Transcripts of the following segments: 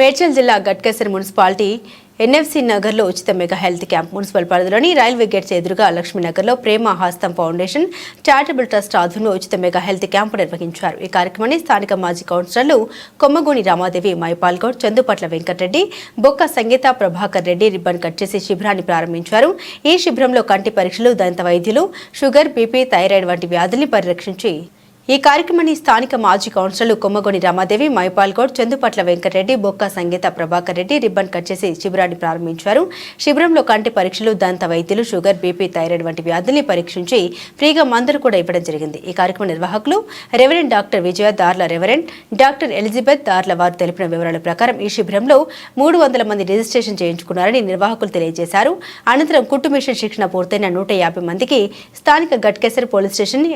మేడ్చల్ జిల్లా Ghatkesar municipality NFC నగర్లో ఉచిత మెగా హెల్త్ క్యాంప్ మున్సిపల్ పరిధిలోని రైల్వే గేట్స్ ఎదురుగా లక్ష్మీనగర్లో Prema Hastam foundation charitable trust ఆధ్వర్యంలో ఉచిత మెగా హెల్త్ క్యాంపు నిర్వహించారు. ఈ కార్యక్రమాన్ని స్థానిక మాజీ కౌన్సిలర్లు కొమ్మగూని రామాదేవి మైపాల్ గౌడ్ చందుపట్ల వెంకటరెడ్డి బొక్క సంగీత ప్రభాకర్ రెడ్డి రిబ్బన్ కట్ చేసి శిబిరాన్ని ప్రారంభించారు. ఈ శిబిరంలో కంటి పరీక్షలు దంత వైద్యులు షుగర్ బీపీ థైరాయిడ్ వంటి వ్యాధుల్ని పరిరక్షించి ఈ కార్యక్రమాన్ని స్థానిక మాజీ కౌన్సిలర్లు కొమ్మగొని రమాదేవి మైపాల్గౌడ్ చందుపట్ల వెంకటరెడ్డి బొక్క సంగీత ప్రభాకర్ రెడ్డి రిబ్బన్ కట్ చేసి శిబిరాన్ని ప్రారంభించారు. శిబిరంలో కంటి పరీక్షలు దంత వైద్యులు షుగర్ బీపీ థైరాయిడ్ వంటి వ్యాధుల్ని పరీక్షించి ఫ్రీగా మందులు కూడా ఇవ్వడం జరిగింది. ఈ కార్యక్రమ నిర్వాహకులు రెవరెండ్ డాక్టర్ విజయ దార్ల రెవరెండ్ డాక్టర్ ఎలిజబెత్ దార్ల వారు తెలిపిన వివరాల ప్రకారం ఈ శిబిరంలో మూడు వందల మంది రిజిస్ట్రేషన్ చేయించుకున్నారని నిర్వాహకులు తెలియజేశారు. అనంతరం కుట్టు మిషన్ శిక్షణ పూర్తయిన నూట యాభై మందికి స్థానిక గట్కేసర్ పోలీస్ స్టేషన్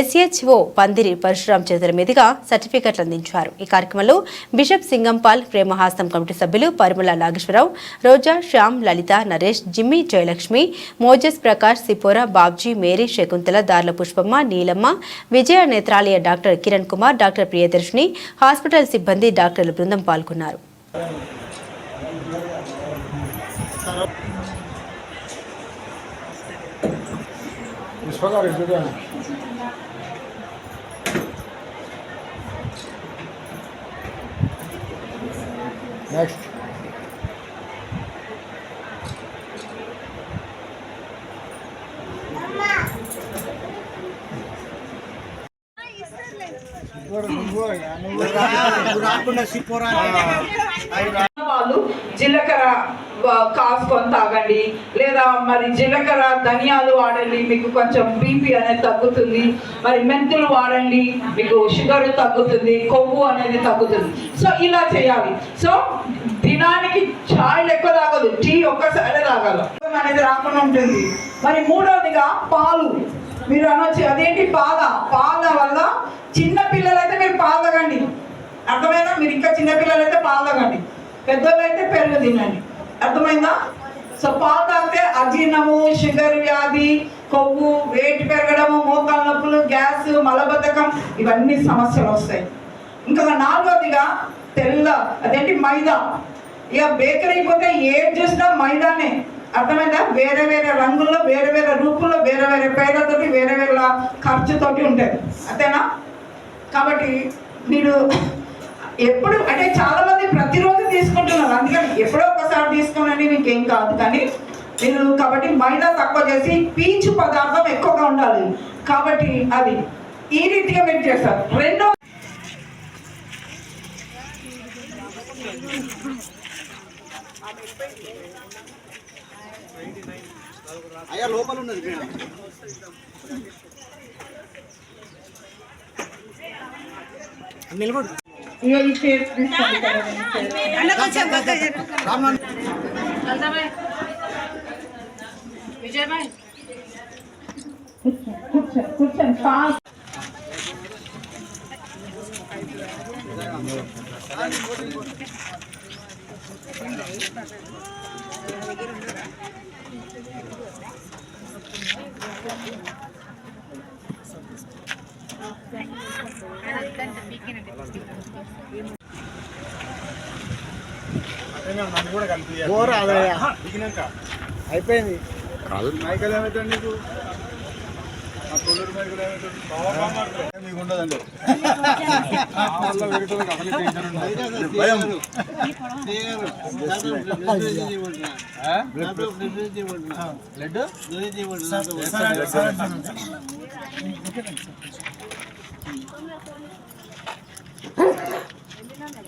ఎస్హెచ్ఓ పందిరి పరశురాం చేతుల మీదుగా సర్టిఫికెట్లు అందించారు. ఈ కార్యక్రమంలో బిషప్ సింగంపాల్ ప్రేమహాస్తం కమిటీ సభ్యులు పరిమళ నాగేశ్వరరావు రోజా Shyam Lalitha Naresh Jimmy Jayalakshmi Moses Prakash Zipporah Babji Mary Shakuntala Darla Pushpamma Neelamma Vijaya Netralaya doctor Kiran Kumar doctor Priyadarshini hospital సిబ్బంది డాక్టర్ల బృందం పాల్గొన్నారు. పుష్పగారు చూడండి నెక్స్ట్ ఆవాలు జీలకర్ర కాసుకొని తాగండి. లేదా మరి జీలకర్ర ధనియాలు వాడండి మీకు కొంచెం బీపీ అనేది తగ్గుతుంది. మరి మెంతులు వాడండి మీకు షుగర్ తగ్గుతుంది కొవ్వు అనేది తగ్గుతుంది. సో ఇలా చేయాలి. సో దినానికి ఛాయలు ఎక్కువ తాగదు టీ ఒక్కసారి తాగాలి. అనేది రాకుండా ఉంటుంది. మరి మూడవదిగా పాలు. మీరు అనొచ్చు అదేంటి పాల? పాల వల్ల చిన్న పిల్లలైతే మీరు పాలు తాగండి. అర్థమైందా? మీరు ఇంకా చిన్న పిల్లలైతే పాలు తాగండి. పెద్దోళ్ళు అయితే పెరుగు తినండి. అర్థమైందా? సో పాలు తాగితే అజీర్ణము షుగర్ వ్యాధి కొవ్వు వెయిట్ పెరగడము మోకాలు నొప్పులు గ్యాస్ మలబద్ధకం ఇవన్నీ సమస్యలు వస్తాయి. ఇంకా నాలుగోదిగా తెల్ల అదేంటి మైదా. ఇక బేకరీ పోతే ఏం చూసినా మైదానే. అర్థమైందా? వేరే వేరే రంగుల్లో వేరే వేరే రూపుల్లో వేరే వేరే పేర్లతోటి వేరే వేరే ఖర్చుతోటి ఉంటుంది. అంతేనా? కాబట్టి మీరు ఎప్పుడు అంటే చాలా మంది ప్రతిరోజు తీసుకుంటున్నారు. అందుకని ఎప్పుడో ఒకసారి తీసుకోనండి మీకు ఏం కాదు. కానీ మీరు కాబట్టి మైదా తక్కువ చేసి పీచు పదార్థం ఎక్కువగా ఉండాలి. కాబట్టి అది ఈ రీతిగా మీరు చేస్తారు. రెండో అయ్యా లోపల ఉన్నది మేడం నిలబడు. ఇక ఈ చైర్స్ తీసుకోండి కదా, ఈ చైర్స్. రామ్నాథ్ కూర్చోండి కూర్చోండి ఫాస్ట్ నన్ను కూడా అయిపోయింది. మైకల్ నీకు? మీకు ఉండదండి. భయం. ఆ?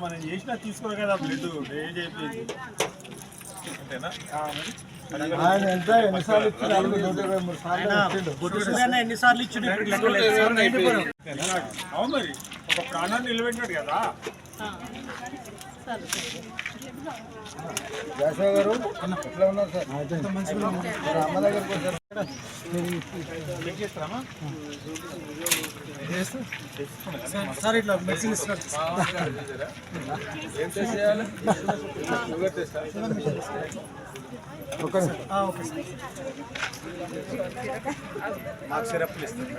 మనం చేసినా తీసుకోరు కదా బ్లడ్ ఏం చెప్పింది అంతేనా? ఆయన ఎంత? ఎన్నిసార్లు ఇచ్చిండు? అవును మరి. ఒక ప్రాణాన్ని నిలబెట్టాడు కదా. జాషా గారు ఎట్లా ఉన్నారు సార్ మంచిగా అమ్మ దగ్గరకు వచ్చారు సార్ ఇట్లా మెడిసిన్ ఇస్తున్నారు ఓకే సార్ మాకు సిరప్లు ఇస్తారు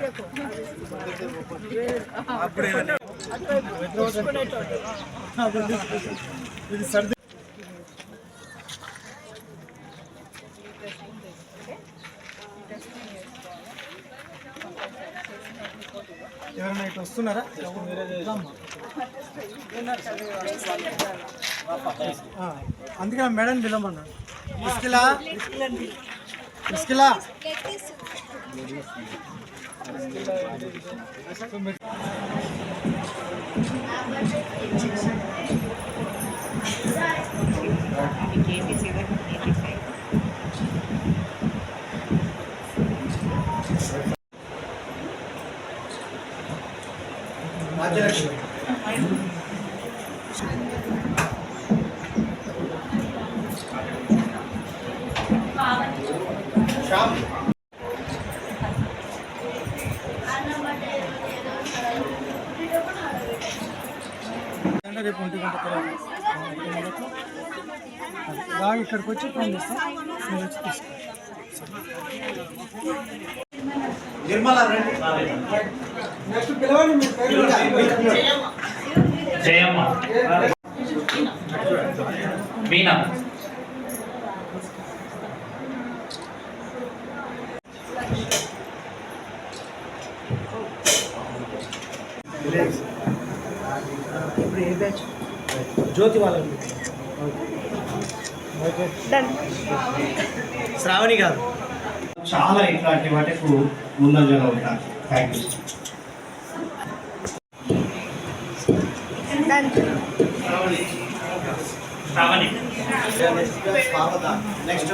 అప్పుడే ఇది సర్ది ఎవరైనా ఇటు వస్తున్నారా? అందుకే మేడం పిలవమన్నా. ఇస్కిలా ఇస్కిలా श्याम రేపు ఒంటి గంట తర్వాత. బాగా ఇక్కడికి వచ్చి ఫోన్ చేస్తాం. మీరు వచ్చి తీసుకో నెక్స్ట్ పిలవండి మీ పేరు జయమ్మ. మీనా. జ్యోతి వాళ్ళకి శ్రావణి గారు. చాలా ఇట్లాంటి వాటికు ముందంజలో ఉంటాను థ్యాంక్ యూ శ్రావణి. నెక్స్ట్